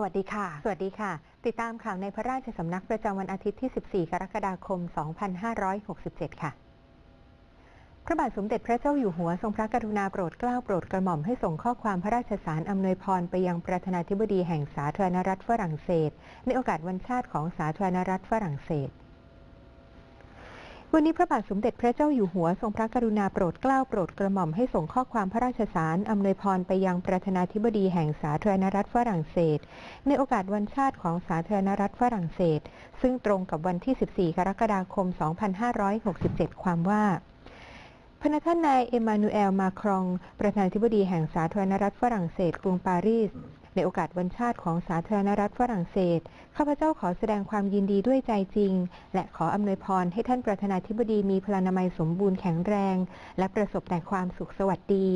สวัสดีค่ะ สวัสดีค่ะ ติดตามข่าวในพระราชสำนักประจำวันอาทิตย์ที่ 14 กรกฎาคม 2567 ค่ะ พระบาทสมเด็จพระเจ้าอยู่หัวทรงพระกรุณาโปรดเกล้าโปรดกระหม่อมให้ส่งข้อความพระราชสารอำนวยพรไปยังประธานาธิบดีแห่งสาธารณรัฐฝรั่งเศส ในโอกาสวันชาติของสาธารณรัฐฝรั่งเศส วันนี้พระบาทสมเด็จพระเจ้าอยู่หัวทรงพระกรุณาโปรดเกล้าโปรดกระหม่อมให้ส่งข้อความพระราชสารอำนวยพรไปยังประธานาธิบดีแห่งสาธารณรัฐฝรั่งเศส ในโอกาสวันชาติของสาธารณรัฐฝรั่งเศส ซึ่งตรงกับวันที่ 14 กรกฎาคม 2567 ความว่าพระท่านนายเอมานูเอล มาครอง ประธานาธิบดีแห่งสาธารณรัฐฝรั่งเศสกรุงปารีส ในโอกาสวันชาติของสาธารณรัฐฝรั่งเศส ข้าพเจ้าขอแสดงความยินดีด้วยใจจริง และขออำนวยพรให้ท่านประธานาธิบดีมีพลานามัยสมบูรณ์แข็งแรง และประสบแต่ความสุขสวัสดี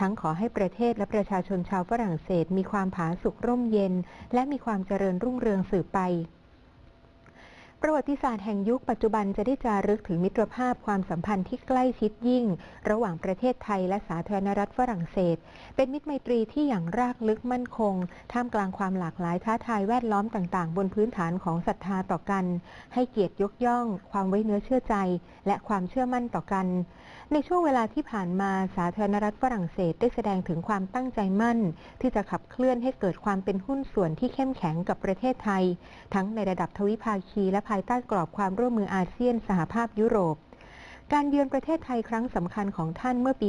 ทั้งขอให้ประเทศและประชาชนชาวฝรั่งเศส มีความผาสุกร่มเย็น และมีความเจริญรุ่งเรืองสืบไป ประวัติศาสตร์แห่งยุคปัจจุบันจะได้จารึกถึงมิตรภาพความสัมพันธ์ที่ใกล้ชิดยิ่ง ระหว่างประเทศไทยและสาธารณรัฐฝรั่งเศส เป็นมิตรไมตรีที่อย่างรากลึกมั่นคง ท่ามกลางความหลากหลายท้าทายแวดล้อมต่างๆ บนพื้นฐานของศรัทธาต่อกัน ให้เกียรติยกย่อง ความไว้เนื้อเชื่อใจ และความเชื่อมั่นต่อกัน ในช่วงเวลาที่ผ่านมาสาธารณรัฐฝรั่งเศสได้แสดงถึงความตั้งใจมั่น ที่จะขับเคลื่อนให้เกิดความเป็นหุ้นส่วนที่เข้มแข็งกับประเทศไทย ทั้งในระดับทวิภาคีและายใต้กรอบความร่วมมืออาเซียนสหภาพยุโรป การเยือนประเทศไทยครั้งสำคัญของท่านเมื่อปี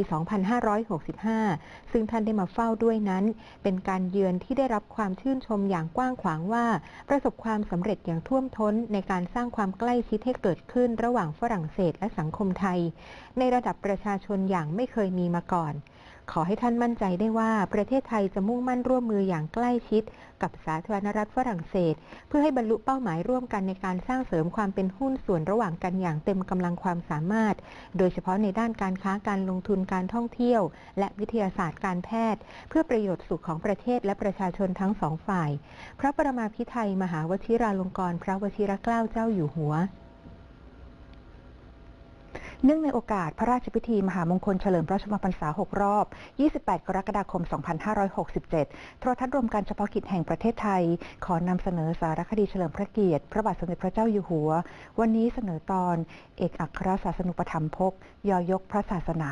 2565 ซึ่งท่านได้มาเฝ้าด้วยนั้น เป็นการเยือนที่ได้รับความชื่นชมอย่างกว้างขวางว่า ประสบความสำเร็จอย่างท่วมท้นในการสร้างความใกล้ชิดให้เกิดขึ้นระหว่างฝรั่งเศสและสังคมไทย ในระดับประชาชนอย่างไม่เคยมีมาก่อน ขอให้ท่านมั่นใจได้ว่าประเทศไทยจะมุ่งมั่นร่วมมืออย่างใกล้ชิด กับสาธารณรัฐฝรั่งเศส เพื่อให้บรรลุเป้าหมายร่วมกันในการสร้างเสริมความเป็นหุ้นส่วนระหว่างกันอย่างเต็มกำลังความสามารถ โดยเฉพาะในด้านการค้าการลงทุนการท่องเที่ยว และวิทยาศาสตร์การแพทย์ เพื่อประโยชน์สุขของประเทศและประชาชนทั้งสองฝ่าย พระประมาพิไทยมหาวชิราลงกรณ์พระวชิรเกล้าเจ้าอยู่หัว เนื่องในโอกาสพระราชพิธีมหามงคลเฉลิมพระชนมพรรษา 6 รอบ 28 กรกฎาคม 2567 โทรทัศน์รวมการเฉพาะกิจแห่งประเทศไทย ขอนำเสนอสารคดีเฉลิมพระเกียรติ พระบาทสมเด็จพระเจ้าอยู่หัว วันนี้เสนอตอน เอกอัครศาสนุปธรรมพกยอยกพระศาสนา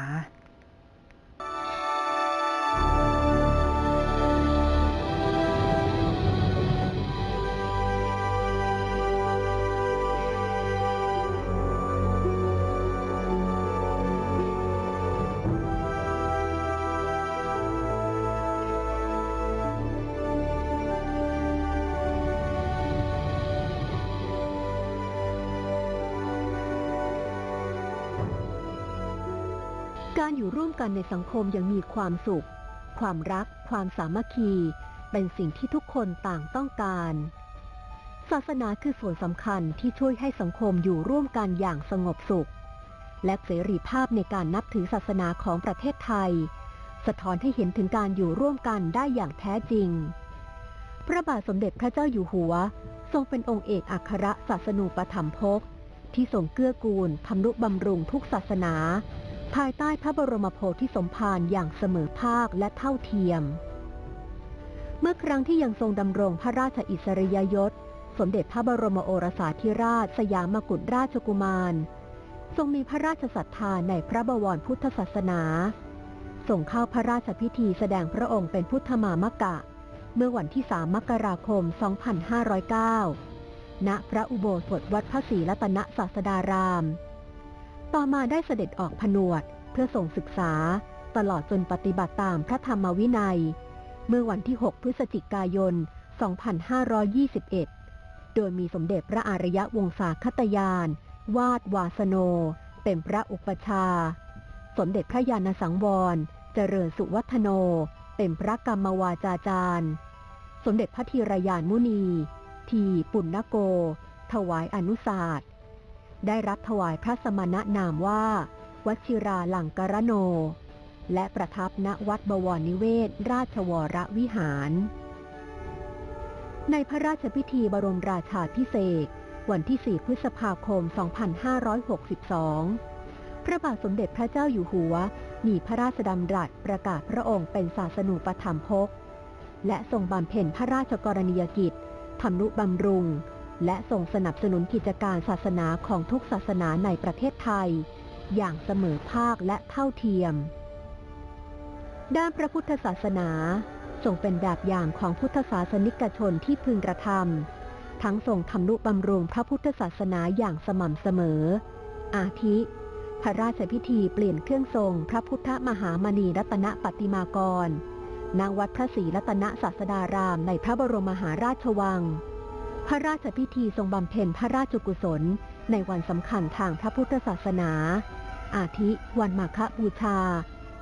รอยู่ร่วมกันในสังคมอย่างมีความสุข ความรัก ความสามัคคี เป็นสิ่งที่ทุกคนต่างต้องการ ศาสนาคือส่วนสำคัญที่ช่วยให้สังคมอยู่ร่วมกันอย่างสงบสุข และเสรีภาพในการนับถือศาสนาของประเทศไทย สะท้อนให้เห็นถึงการอยู่ร่วมกันได้อย่างแท้จริง พระบาทสมเด็จพระเจ้าอยู่หัว ทรงเป็นองค์เอกอัครศาสนูปถัมภกที่ทรงเกื้อกูลทำนุบำรุงทุกศาสนา ภายใต้พระบรมโพธิสมภารอย่างเสมอภาคและเท่าเทียม เมื่อครั้งที่ยังทรงดำรงพระราชอิสริยยศ สมเด็จพระบรมโอรสาธิราชสยามกุฎราชกุมาร ทรงมีพระราชศรัทธาในพระบวรพุทธศาสนาส่งเข้าพระราชพิธีแสดงพระองค์เป็นพุทธมามกะ เมื่อวันที่ 3 มกราคม 2509 ณ พระอุโบสถวัดพระศรีรัตนศาสดาราม ต่อมาได้เสด็จออกผนวด เพื่อส่งศึกษา ตลอดจนปฏิบัติตามพระธรรมวินัย เมื่อวันที่ 6 พฤศจิกายน 2521 โดยมีสมเด็จพระอารยะวงศาคตยาน วาดวาสโน เป็นพระอุปชา สมเด็จพระยาณสังวร เจริญสุวัฒโน เป็นพระกรรมวาจาจารย์ สมเด็จพระธีรยานมุนี ทีปุณณโก ถวายอนุสาสตร์ ได้รับถวายพระสมณนามว่า วชิราลังกรโน และประทับณวัดบวรนิเวศ ราชวรวิหาร ในพระราชพิธีบรมราชาพิเศษวันที่ 4 พฤษภาคม 2562 พระบาทสมเด็จพระเจ้าอยู่หัว มีพระราชดำรัสประกาศพระองค์เป็นศาสนูปถัมภก และทรงบำเพ็ญพระราชกรณียกิจทำนุบำรุง และทรงสนับสนุนกิจการศาสนาของทุกศาสนาในประเทศไทย อย่างเสมอภาคและเท่าเทียม ด้านพระพุทธศาสนาทรงเป็นแบบอย่างของพุทธศาสนิกชนที่พึงกระทำทั้งทรงทำนุบำรุงพระพุทธศาสนาอย่างสม่ำเสมอ อาทิ พระราชพิธีเปลี่ยนเครื่องทรงพระพุทธมหามณีรัตนปฏิมากรณวัดพระศรีรัตนศาสดารามในพระบรมมหาราชวัง พระราชพิธีทรงบำเพ็ญพระราชกุศล ในวันสำคัญทางพระพุทธศาสนา อาทิ วันมาฆบูชา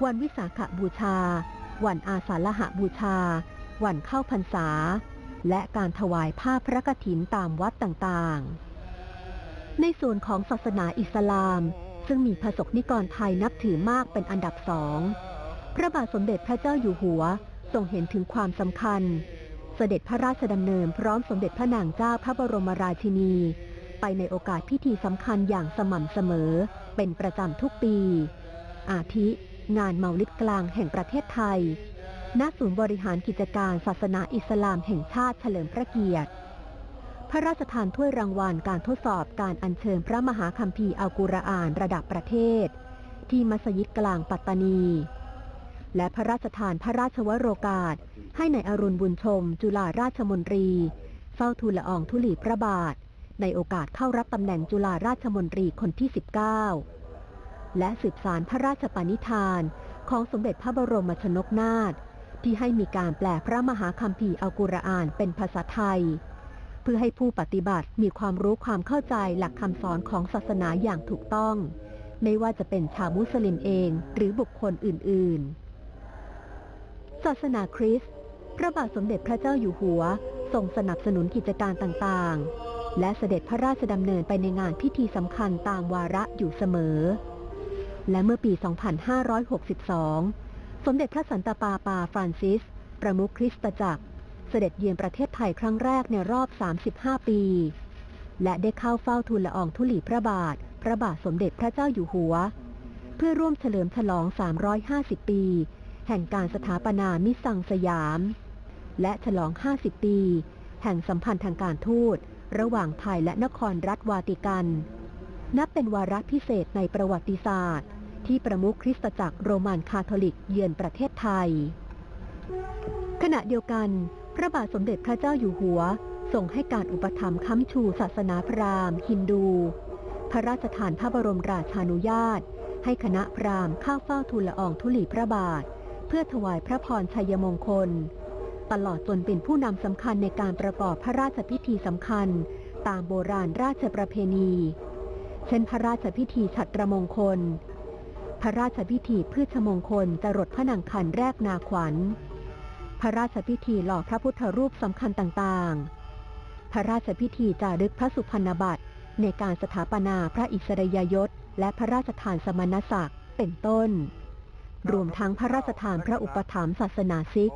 วันวิสาขบูชา วันอาสาฬหบูชา วันเข้าพรรษา และการถวายผ้าพระกฐินตามวัดต่างๆ ในส่วนของศาสนาอิสลาม ซึ่งมีพระสกนิกรไทยนับถือมากเป็นอันดับสอง พระบาทสมเด็จพระเจ้าอยู่หัวทรงเห็นถึงความสำคัญ เสด็จพระราชดำเนินพร้อมสมเด็จพระนางเจ้าพระบรมราชินี ไปในโอกาสพิธีสำคัญอย่างสม่ำเสมอ เป็นประจำทุกปี อาทิ งานเมาลิดกลางแห่งประเทศไทย ณ ศูนย์บริหารกิจการศาสนาอิสลามแห่งชาติเฉลิมพระเกียรติ พระราชทานถ้วยรางวัลการทดสอบการอัญเชิญพระมหาคัมภีร์อัลกุรอานระดับประเทศ ที่มัสยิดกลางปัตตานี และพระราชทานพระราชวโรกาส ให้ในายอรุณบุญชม จุฬาราชมนตรี เฝ้าทูลละอองธุลีพระบาท ในโอกาสเข้ารับตำแหน่งจุฬาราชมนตรีคนที่ 19 และสืบสารพระราชปณิธานของสมเด็จพระบรมชนกนาถที่ให้มีการแปลพระมหาคัมภีร์อัลกุรอานเป็นภาษาไทย เพื่อให้ผู้ปฏิบัติมีความรู้ความเข้าใจหลักคำสอนของศาสนาอย่างถูกต้อง ไม่ว่าจะเป็นชาวมุสลิมเองหรือบุคคลอื่น ๆ ศาสนาคริสต์พระบาทสมเด็จพระเจ้าอยู่หัวทรงสนับสนุนกิจการต่างๆ และเสด็จพระราชดำเนินไปในงานพิธีสำคัญตามวาระอยู่เสมอ และเมื่อปี 2562 สมเด็จพระสันตะปาปาฟรานซิส ประมุขคริสตจักร เสด็จเยือนประเทศไทยครั้งแรกในรอบ 35 ปี และได้เข้าเฝ้าทูลละอองธุลีพระบาท พระบาทสมเด็จพระเจ้าอยู่หัว เพื่อร่วมเฉลิมฉลอง 350 ปี แห่งการสถาปนามิสซังสยาม และฉลอง 50 ปี แห่งสัมพันธ์ทางการทูต ระหว่างไทยและนครรัฐวาติกัน นับเป็นวาระพิเศษในประวัติศาสตร์ ที่ประมุขคริสตจักรโรมันคาทอลิกเยือนประเทศไทย ขณะเดียวกัน พระบาทสมเด็จพระเจ้าอยู่หัวทรงให้การอุปถัมภ์ค้ำชูศาสนาพราหมณ์ ฮินดู พระราชทานพระบรมราชานุญาต ให้คณะพราหมณ์เข้าเฝ้าทูลละอองธุลีพระบาท เพื่อถวายพระพรชัยมงคล ตลอดจนเป็นผู้นำสำคัญในการประกอบพระราชพิธีสำคัญ ตามโบราณราชประเพณี เช่นพระราชพิธีฉัตรมงคล พระราชพิธีพืชมงคลจรดพระนางคันแรกนาขวัญ พระราชพิธีหล่อพระพุทธรูปสำคัญต่างๆ พระราชพิธีจารึกพระสุพรรณบัตรในการสถาปนาพระอิสริยยศและพระราชทานสมณศักดิ์เป็นต้น รวมทั้งพระราชทานพระอุปถัมภ์ศาสนาซิก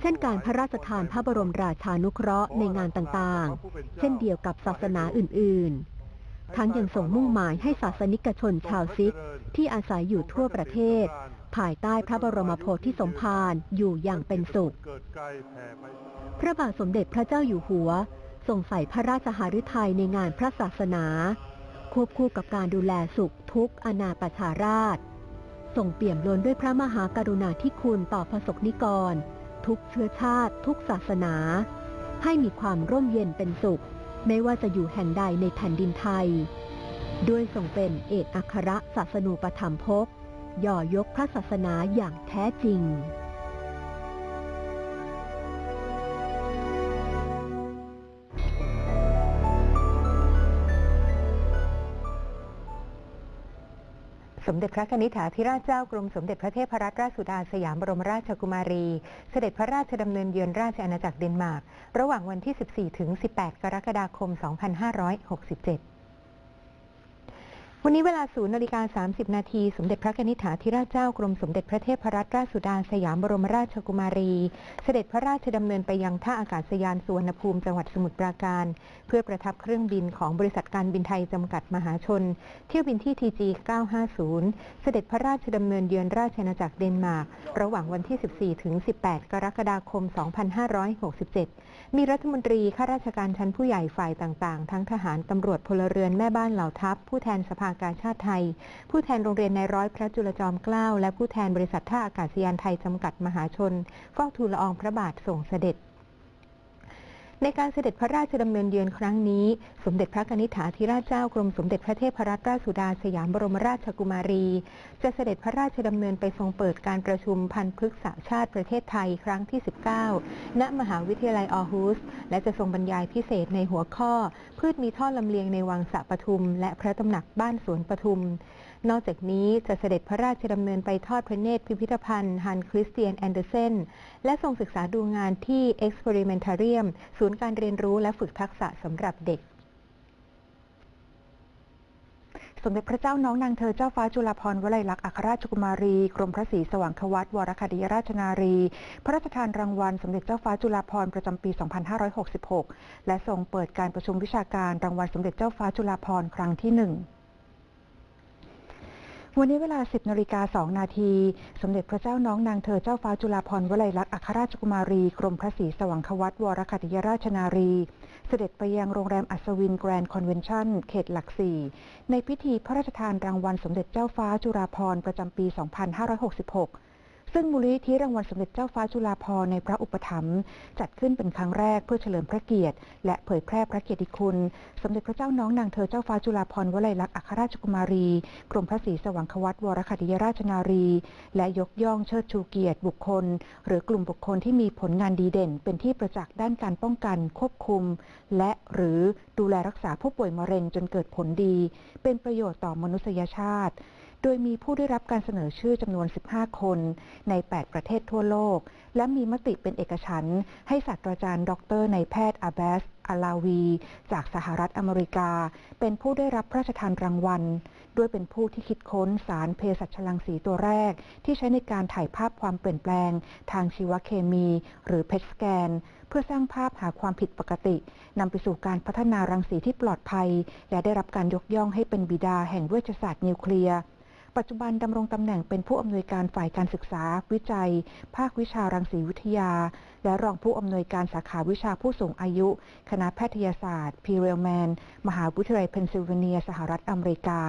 เช่นการพระราชทานพระบรมราชานุเคราะห์ในงานต่างๆ เช่นเดียวกับศาสนาอื่น ๆ ทั้งยังส่งมุ่งหมายให้ศาสนิกชนชาวซิก ที่อาศัยอยู่ทั่วประเทศ ภายใต้พระบรมโพธิสมภารอยู่อย่างเป็นสุข พระบาทสมเด็จพระเจ้าอยู่หัวทรงใส่พระราชหฤทัยในงานพระศาสนา ควบคู่กับการดูแลสุขทุกอนาประชาราช ทรงเปี่ยมล้นด้วยพระมหากรุณาธิคุณต่อพระสกนิกร ทุกเชื้อชาติ ทุกศาสนา ให้มีความร่มเย็นเป็นสุข ไม่ว่าจะอยู่แห่งใดในแผ่นดินไทย ด้วยทรงเป็นเอกอัครศาสนูปถัมภกย่อยกพระศาสนาอย่างแท้จริง มเด็จพระนิธิถาธิราชเจ้ากรมสมเด็จพระเทพรัตนราชสุดาสยามบรมราชกุมารี เสด็จพระราชดำเนินเยือนราชอาณาจักรเดนมาร์ก ระหว่างวันที่ 14 ถึง 18 กรกฎาคม 2567 วันนี้เวลาศูนย์นาฬิกา 30 นาที สมเด็จพระนิธิถาธิราชเจ้ากรมสมเด็จพระเทพรัตนราชสุดาสยามบรมราชกุมารี เสด็จพระราชดำเนินไปยังท่าอากาศยานสุวรรณภูมิจังหวัดสมุทรปราการ เพื่อประทับเครื่องบินของบริษัทการบินไทยจำกัดมหาชน เที่ยวบินที่ TG 950 เสด็จพระราชดำเนินเยือนราชอาณาจักรเดนมาร์ก ระหว่างวันที่ 14 ถึง 18 กรกฎาคม 2567 มีรัฐมนตรีข้าราชการชั้นผู้ใหญ่ฝ่ายต่างๆ ทั้งทหารตำรวจพลเรือนแม่บ้านเหล่าทัพผู้แทนสภากาชาติไทย ผู้แทนโรงเรียนในร้อยพระจุลจอมเกล้า และผู้แทนบริษัทท่าอากาศยานไทยจำกัดมหาชนเฝ้าทูลละอองพระบาทส่งเสด็จ ในการเสด็จพระราชดำเนินเยือนครั้งนี้ สมเด็จพระกนิธิถาธิราชเจ้ากรมสมเด็จพระเทพรัตนราชสุดาสยามบรมราชกุมารี จะเสด็จพระราชดำเนินไปทรงเปิดการประชุมพันธุ์พฤกษชาติประเทศไทยครั้งที่ 19 ณ มหาวิทยาลัยออฮูส และจะทรงบรรยายพิเศษในหัวข้อ พืชมีท่อลำเลียงในวังสะปทุม และพระตำหนักบ้านสวนปทุม นอกจากนี้จะเสด็จพระราชดำเนินไปทอดพระเนตรพิพิธภัณฑ์ฮันคริสเตียนแอนเดอร์เซนและทรงศึกษาดูงานที่ Experimentarium ศูนย์การเรียนรู้และฝึกทักษะสำหรับเด็กสมเด็จพระเจ้าน้องนางเธอเจ้าฟ้าจุฬาภรณ์วลัยลักษณ์อัครราชกุมารี กรมพระศรีสว่างควัตวรคดีราชนารี พระราชทานรางวัล สมเด็จเจ้าฟ้าจุฬาภรณ์ประจำปี 2566 และทรงเปิดการประชุมวิชาการรางวัลสมเด็จเจ้าฟ้าจุฬาภรณ์ครั้งที่หนึ่ง วันนี้เวลา 10นาฬิกา2นาที สมเด็จพระเจ้าน้องนางเธอเจ้าฟ้าจุฬาภรณ์วลัยลักษณ์อัครราชกุมารี กรมพระศรีสว่างควัตวรคติยราชนารี เสด็จไปยังโรงแรมอัศวินแกรนด์คอนเวนชั่น เขตหลักสี่ ในพิธีพระราชทานรางวัลสมเด็จเจ้าฟ้าจุฬาภรณ์ประจำปี 2566 ซึ่งมูลนิธิรางวัลสมเด็จเจ้าฟ้าจุฬาภรณ์ในพระอุปถัมภ์จัดขึ้นเป็นครั้งแรกเพื่อเฉลิมพระเกียรติ และเผยแพร่พระเกียรติคุณ สมเด็จพระเจ้าน้องนางเธอเจ้าฟ้าจุฬาภรณ์วลัยลักษณ์อัครราชกุมารี กรมพระศรีสว่างควัตวรคติยราชนารี และยกย่องเชิดชูเกียรติบุคคล หรือกลุ่มบุคคลที่มีผลงานดีเด่น เป็นที่ประจักษ์ด้านการป้องกัน ควบคุม และหรือดูแลรักษาผู้ป่วยมะเร็งจนเกิดผลดี เป็นประโยชน์ต่อมนุษยชาติ โดยมีผู้ได้รับการเสนอชื่อจำนวน 15 คน ใน 8 ประเทศทั่วโลก และมีมติเป็นเอกฉันท์ให้ศาสตราจารย์ดรในแพทย์อาแบสอาลาวี จากสหรัฐอเมริกา เป็นผู้ได้รับพระราชทานรางวัล ด้วยเป็นผู้ที่คิดค้นสารเภสัชลังสีตัวแรก ที่ใช้ในการถ่ายภาพความเปลี่ยนแปลง ทางชีวเคมี หรือเพชสแกน เพื่อสร้างภาพหาความผิดปกตินำไปสู่การพัฒนารังสีที่ปลอดภัย และได้รับการยกย่องให้เป็นบิดาแห่งเวชศาสตร์นิวเคลียร์ ปัจจุบันดำรงตำแหน่งเป็นผู้อำนวยการฝ่ายการศึกษา วิจัย ภาควิชารังสีวิทยา และรองผู้อำนวยการสาขาวิชาผู้สูงอายุ คณะแพทยศาสตร์พีเรลแมน มหาวิทยาลัยเพนซิลเวเนีย สหรัฐอเมริกา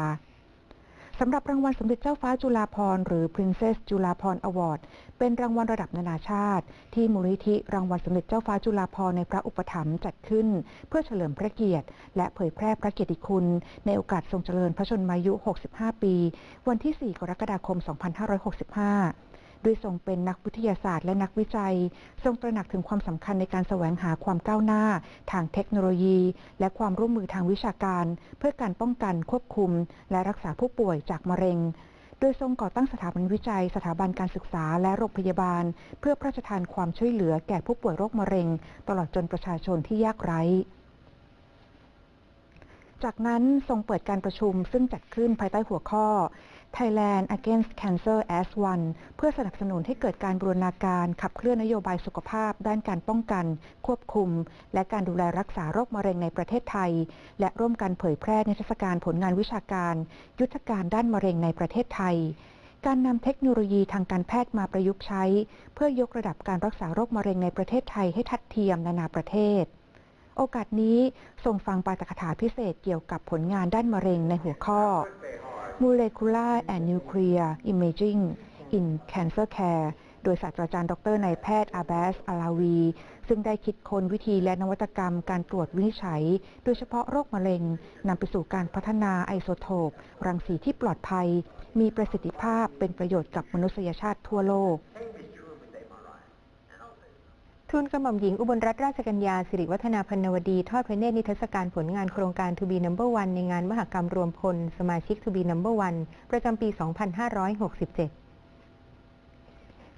สำหรับรางวัลสมเด็จเจ้าฟ้าจุฬาภรณ์หรือ Princess จุฬาภรณ์อวอร์ดเป็นรางวัลระดับนานาชาติ ที่มูลนิธิรางวัลสมเด็จเจ้าฟ้าจุฬาภรณ์ในพระอุปถัมภ์จัดขึ้น เพื่อเฉลิมพระเกียรติ และเผยแพร่พระเกียรติคุณ ในโอกาสทรงเจริญพระชนมายุ 65 ปี วันที่ 4 กรกฎาคม 2565 ด้วยทรงเป็นนักวิทยาศาสตร์และนักวิจัย ทรงตระหนักถึงความสำคัญในการแสวงหาความก้าวหน้า ทางเทคโนโลยี และความร่วมมือทางวิชาการ เพื่อการป้องกันควบคุม และรักษาผู้ป่วยจากมะเร็งโดยทรงก่อตั้งสถาบันวิจัย สถาบันการศึกษาและโรงพยาบาล เพื่อพระราชทานความช่วยเหลือแก่ผู้ป่วยโรคมะเร็ง ตลอดจนประชาชนที่ยากไร้ จากนั้นทรงเปิดการประชุมซึ่งจัดขึ้นภายใต้หัวข้อ Thailand Against Cancer as One เพื่อสนับสนุนให้เกิดการบูรณาการขับเคลื่อนนโยบายสุขภาพ ด้านการป้องกัน ควบคุม และการดูแลรักษาโรคมะเร็งในประเทศไทย และร่วมกันเผยแพร่นิทรรศการผลงานวิชาการ ยุทธการด้านมะเร็งในประเทศไทย การนำเทคโนโลยีทางการแพทย์มาประยุกต์ใช้ เพื่อยกระดับการรักษาโรคมะเร็งในประเทศไทยให้ทัดเทียมนานาประเทศ โอกาสนี้ทรงฟังปาฐกถาพิเศษเกี่ยวกับผลงานด้านมะเร็งในหัวข้อ Molecular and Nuclear Imaging in Cancer Care โดยศาสตราจารย์ดรนายแพทย์อาแบสอาลาวี ซึ่งได้คิดค้นวิธีและนวัตกรรมการตรวจวินิจฉัย โดยเฉพาะโรคมะเร็งนำไปสู่การพัฒนาไอโซโทป รังสีที่ปลอดภัย มีประสิทธิภาพเป็นประโยชน์กับมนุษยชาติทั่วโลก ทูลกระหม่อมหญิงอุบลรัตนราชกัญญาสิริวัฒนาพันวดี ทอดพระเนตรนิทรรศการผลงานโครงการทูบีนัมเบอร์วันในงานมหกรรมรวมพล สมาชิกทูบีนัมเบอร์วันประจำปี 2567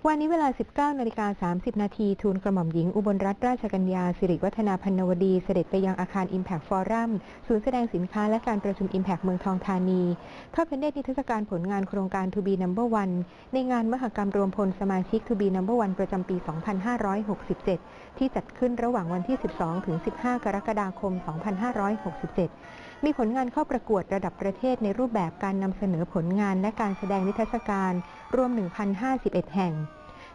วันนี้เวลา 19 นาฬิกา 30 นาทีทูลกระหม่อมหญิงอุบลรัตนราชกัญญา สิริวัฒนาพันวดี เสด็จไปยังอาคาร Impact Forum ศูนย์แสดงสินค้าและการประชุม Impact เมืองทองธานีทอดพระเนตรนิทรรศการผลงานโครงการ To be Number One ในงานมหกรรมรวมพลสมาชิก To be Number One ประจำปี 2567 ที่จัดขึ้นระหว่างวันที่ 12 ถึง 15 กรกฎาคม 2567 มีผลงานเข้าประกวดระดับประเทศในรูปแบบการนำเสนอผลงานและการแสดงนิทรรศการรวม 1,051 แห่ง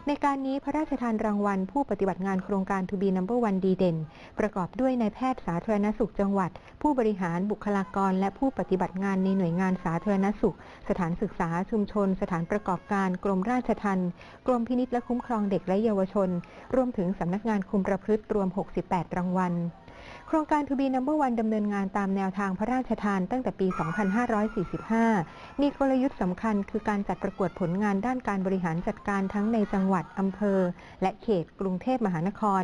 ในการนี้พระราชทานรางวัลผู้ปฏิบัติงานโครงการ To be Number One ดีเด่น ประกอบด้วยนายแพทย์สาธารณสุขจังหวัด ผู้บริหารบุคลากร และผู้ปฏิบัติงานในหน่วยงานสาธารณสุข สถานศึกษาชุมชน สถานประกอบการ กรมราชทัณฑ์กรมพินิจและคุ้มครองเด็กและเยาวชน รวมถึงสำนักงานคุมประพฤติรวม 68 รางวัล ครงการ To be Number One ดำเนินงานตามแนวทางพระราชทานตั้งแต่ปี 2545 มีกลยุทธ์สำคัญคือการจัดประกวดผลงานด้านการบริหารจัดการทั้งในจังหวัด อำเภอ และเขตกรุงเทพมหานคร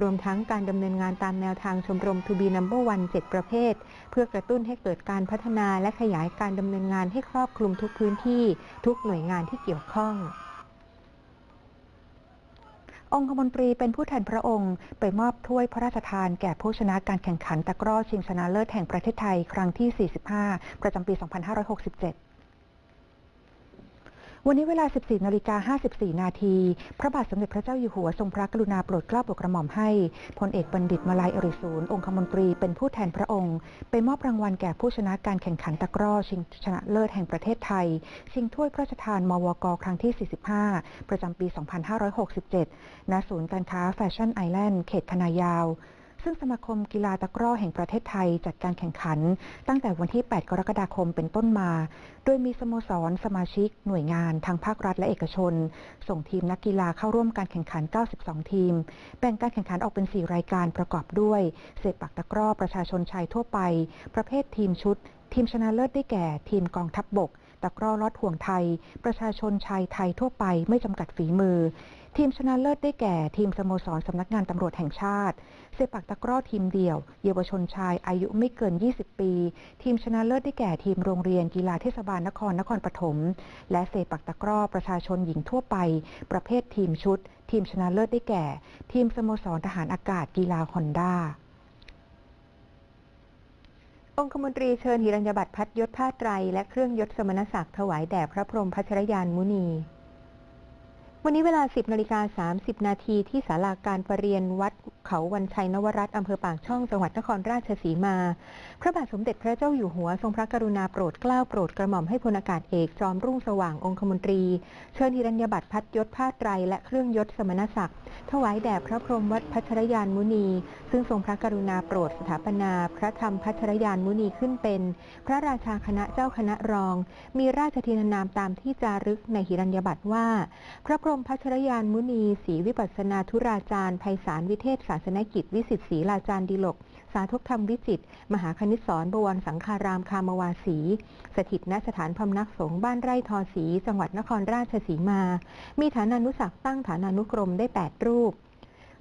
รวมทั้งการดำเนินงานตามแนวทางชมรม To be Number One 7ประเภท เพื่อกระตุ้นให้เกิดการพัฒนาและขยายการดำเนินงานให้ครอบคลุมทุกพื้นที่ ทุกหน่วยงานที่เกี่ยวข้อง องคมนตรีเป็นผู้แทนพระองค์ ไปมอบถ้วยพระราชทานแก่ผู้ชนะการแข่งขันตะกร้อชิงชนะเลิศแห่งประเทศไทยครั้งที่ 45 ประจำปี 2567 วันนี้เวลา 14นาฬิกา54 นาที พระบาทสมเด็จพระเจ้าอยู่หัวทรงพระกรุณาโปรดเกล้าโปรดกระหม่อมให้พลเอกบัณฑิตมาลายอริสูรองคมนตรีเป็นผู้แทนพระองค์ ไปมอบรางวัลแก่ผู้ชนะการแข่งขันตะกร้อ ชิงชนะเลิศแห่งประเทศไทย ชิงถ้วยพระราชทานมวกครั้งที่ 45 ประจำปี 2567 ณ ศูนย์การค้าแฟชั่นไอแลนด์ เขตคณะยาว ซึ่งสมาคมกีฬาตะกร้อแห่งประเทศไทยจัดการแข่งขัน ตั้งแต่วันที่ 8 กรกฎาคมเป็นต้นมา โดยมีสโมสร สมาชิก หน่วยงานทางภาครัฐและเอกชน ส่งทีมนักกีฬาเข้าร่วมการแข่งขัน 92 ทีม แบ่งการแข่งขันออกเป็น 4 รายการประกอบด้วยเซปักตะกร้อประชาชนชายทั่วไป ประเภททีมชุด ทีมชนะเลิศได้แก่ ทีมกองทัพบบก ตะกร้อลอดห่วงไทย ประชาชนชายไทยทั่วไปไม่จำกัดฝีมือ ทีมชนะเลิศได้แก่ทีมสโมสรสำนักงานตำรวจแห่งชาติเซปักตะกร้อทีมเดี่ยว เยาวชนชายอายุไม่เกิน 20 ปี ทีมชนะเลิศได้แก่ทีมโรงเรียนกีฬาเทศบาลนครนครปฐมและเซปักตะกร้อประชาชนหญิงทั่วไป ประเภททีมชุด ทีมชนะเลิศได้แก่ ทีมสโมสรทหารอากาศกีฬาฮอนด้า องคมนตรีเชิญหิรัญญบัตรพัดยศผ้าไตร และเครื่องยศสมณศักดิ์ถวายแด่พระพรหมพัชรยานมุนี วันนี้เวลา 10นาฬิกา30 นาทีที่ศาลาการประเรียนวัดเขาวันชัยนวรัตน์อำเภอปากช่องจังหวัดนครราชสีมา พระบาทสมเด็จพระเจ้าอยู่หัวทรงพระกรุณาโปรดเกล้าโปรดกระหม่อมให้พลอากาศเอกจอมรุ่งสว่างองคมนตรี เชิญหิรัญญบัตรพัดยศผ้าไตรและเครื่องยศสมณศักดิ์ถวายแด่พระพรหมวัดพัชรยานมุนี ซึ่งทรงพระกรุณาโปรดสถาปนา พระธรรมพัชรยานมุนีขึ้นเป็น พระราชาคณะเจ้าคณะรอง มีราชทินานามตามที่จารึกในหิรัญญบัตรว่า พระพรหมพัชรยานมุนีศรีวิปัสนาธุราจารย์ไพศาลวิเทศศาสนกิจ วิสิทธิศรีลาจารย์ดิลก สาธกธรรมวิจิต มหาคณิตสอนบวรสังคารามคามวาสี สถิตณสถานพำนักสงฆ์บ้านไร่ทอสี จังหวัดนครราชสีมา มีฐานานุศักตั้งฐานานุกรมได้ 8 รูป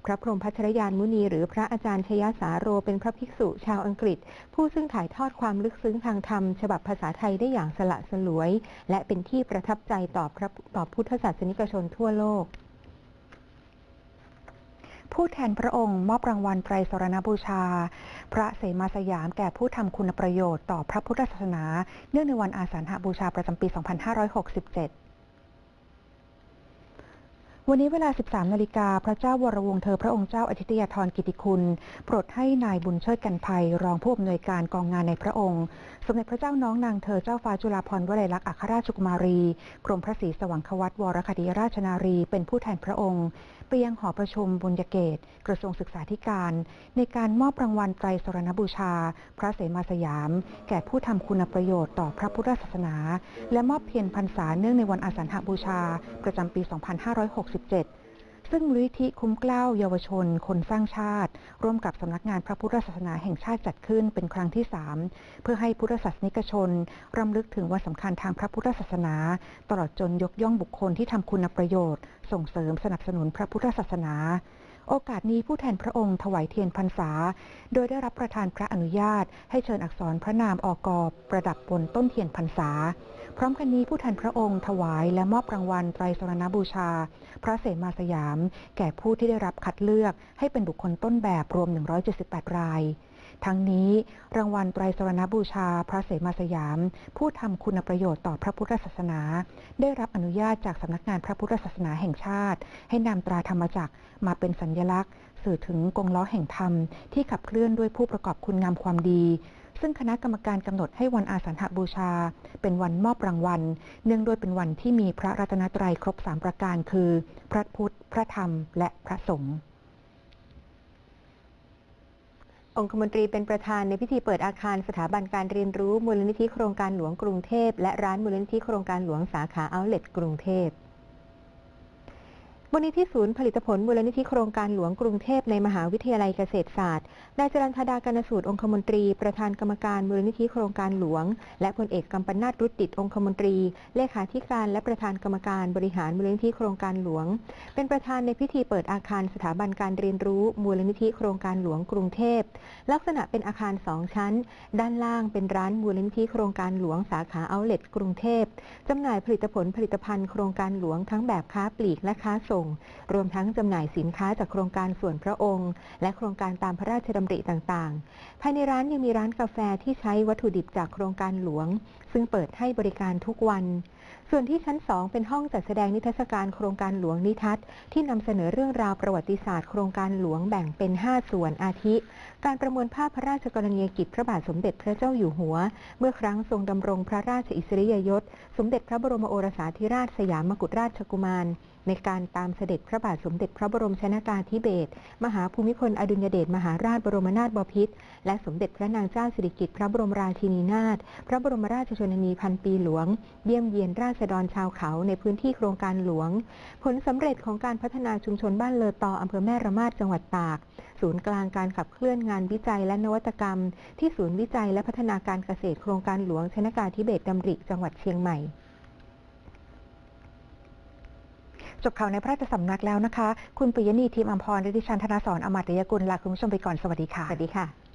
พระพรหมพัชรยานมุนีหรือพระอาจารย์ชยสาโรเป็นพระภิกษุชาวอังกฤษ ผู้ซึ่งถ่ายทอดความลึกซึ้งทางธรรม ฉบับภาษาไทยได้อย่างสละสลวย และเป็นที่ประทับใจต่อพระต่อพุทธศาสนิกชนทั่วโลกผู้แทนพระองค์มอบรางวัลไตรสรณบูชา พระเสมาสยามแก่ผู้ทำคุณประโยชน์ต่อพระพุทธศาสนา เนื่องในวันอาสาฬหบูชาประจำปี 2567 วันนี้เวลา 13 นาฬิกา พระเจ้าวรวงศ์เธอพระองค์เจ้าอาทิตยาธรกิติคุณ โปรดให้นายบุญเชิดกันภัย รองผู้อำนวยการกองงานในพระองค์ สมเด็จพระเจ้าน้องนางเธอเจ้าฟ้าจุฬาภรณ์วลัยลักษณ์อัครราชกุมารี กรมพระศรีสว่างควัตวรคดีราชนารี เป็นผู้แทนพระองค์ ไปยังหอประชุมบุญญเกต กระทรวงศึกษาธิการ ในการมอบรางวัลไตรสรณบูชา พระเสมาสยาม แก่ผู้ทำคุณประโยชน์ต่อพระพุทธศาสนา และมอบเพียรพรรษาเนื่องในวันอาสาฬหบูชา ประจำปี 2567 ซึ่งมูลิธิคุ้มเกล้าเยาวชน คนสร้างชาติ ร่วมกับสำนักงานพระพุทธศาสนาแห่งชาติจัดขึ้นเป็นครั้งที่ 3 เพื่อให้พุทธศาสนิกชนรำลึกถึงวันสำคัญทางพระพุทธศาสนา ตลอดจนยกย่องบุคคลที่ทำคุณประโยชน์ ส่งเสริมสนับสนุนพระพุทธศาสนาโอกาสนี้ผู้แทนพระองค์ถวายเทียนพรรษา โดยได้รับประทานพระอนุญาต ให้เชิญอักษรพระนามอกประดับบนต้นเทียนพรรษา พร้อมกันนี้ผู้แทนพระองค์ถวายและมอบรางวัลไตรสรณบูชา พระเสมาสยาม แก่ผู้ที่ได้รับคัดเลือกให้เป็นบุคคลต้นแบบรวม 178 ราย ทั้งนี้รางวัลไตรสรณบูชา พระเสมาสยาม ผู้ทำคุณประโยชน์ต่อพระพุทธศาสนา ได้รับอนุญาตจากสำนักงานพระพุทธศาสนาแห่งชาติ ให้นำตราธรรมจักรมาเป็นสัญลักษณ์ สื่อถึงกงล้อแห่งธรรมที่ขับเคลื่อนด้วยผู้ประกอบคุณงามความดี ซึ่งคณะกรรมการกำหนดให้วันอาสันหบูชา เป็นวันมอบรางวัล เนื่องด้วยเป็นวันที่มีพระรัตนตรัยครบสามประการคือ พระพุทธ พระธรรม และพระสงฆ์องคมนตรีเป็นประธานในพิธีเปิดอาคารสถาบันการเรียนรู้มูลนิธิโครงการหลวงกรุงเทพ และร้านมูลนิธิโครงการหลวงสาขาเอาท์เล็ตกรุงเทพ มูลนิธิศูนย์ผลิตผลมูลนิธิโครงการหลวงกรุงเทพในมหาวิทยาลัยเกษตรศาสตร์ นายจรัญธดากนสูตรองคมนตรี ประธานกรรมการมูลนิธิโครงการหลวง และพลเอกกัมปนาตรุตติดองคมนตรี เลขาธิการและประธานกรรมการบริหารมูลนิธิโครงการหลวง เป็นประธานในพิธีเปิดอาคารสถาบันการเรียนรู้มูลนิธิโครงการหลวงกรุงเทพ ลักษณะเป็นอาคารสองชั้น ด้านล่างเป็นร้านมูลนิธิโครงการหลวงสาขาเอาเลตกรุงเทพจำหน่ายผลิตผลผลิตภัณฑ์โครงการหลวงทั้งแบบค้าปลีกและค้าส่งรวมทั้งจำหน่ายสินค้าจากโครงการส่วนพระองค์ และโครงการตามพระราชดำริต่างๆ ภายในร้านยังมีร้านกาแฟที่ใช้วัตถุดิบจากโครงการหลวง ซึ่งเปิดให้บริการทุกวัน ส่วนที่ชั้น2เป็นห้องจัดแสดงนิทรรศการโครงการหลวงนิทัศน์ที่นำเสนอเรื่องราวประวัติศาสตร์โครงการหลวงแบ่งเป็น 5 ส่วนอาทิ การประมวลภาพพระราชกรณียกิจพระบาทสมเด็จพระเจ้าอยู่หัว เมื่อครั้งทรงดำรงพระราชอิสริยยศ สมเด็จพระบรมโอรสาธิราชสยามกุฎราชกุมาร ในการตามเสด็จพระบาทสมเด็จพระบรมชนากาธิเบศรมหาภูมิพลอดุลยเดชมหาราชบรมนาถบพิตรและสมเด็จพระนางเจ้าสิริกิติ์พระบรมราชินีนาถพระบรมราชชนนีพันปีหลวง เยี่ยมเยียนราษฎรชาวเขาในพื้นที่โครงการหลวง ผลสำเร็จของการพัฒนาชุมชนบ้านเลอตออำเภอแม่ระมาดจังหวัดตาก ศูนย์กลางการขับเคลื่อนงานวิจัยและนวัตกรรม ที่ศูนย์วิจัยและพัฒนาการเกษตรโครงการหลวงชนากาธิเบศรดำริจังหวัดเชียงใหม่ จบข่าวในพระราชสำนักแล้วนะคะ คุณปิยณีทีมอัมพรและดิฉันธนาสรอมตยกุลลาคุณผู้ชมไปก่อนสวัสดีค่ะ สวัสดีค่ะ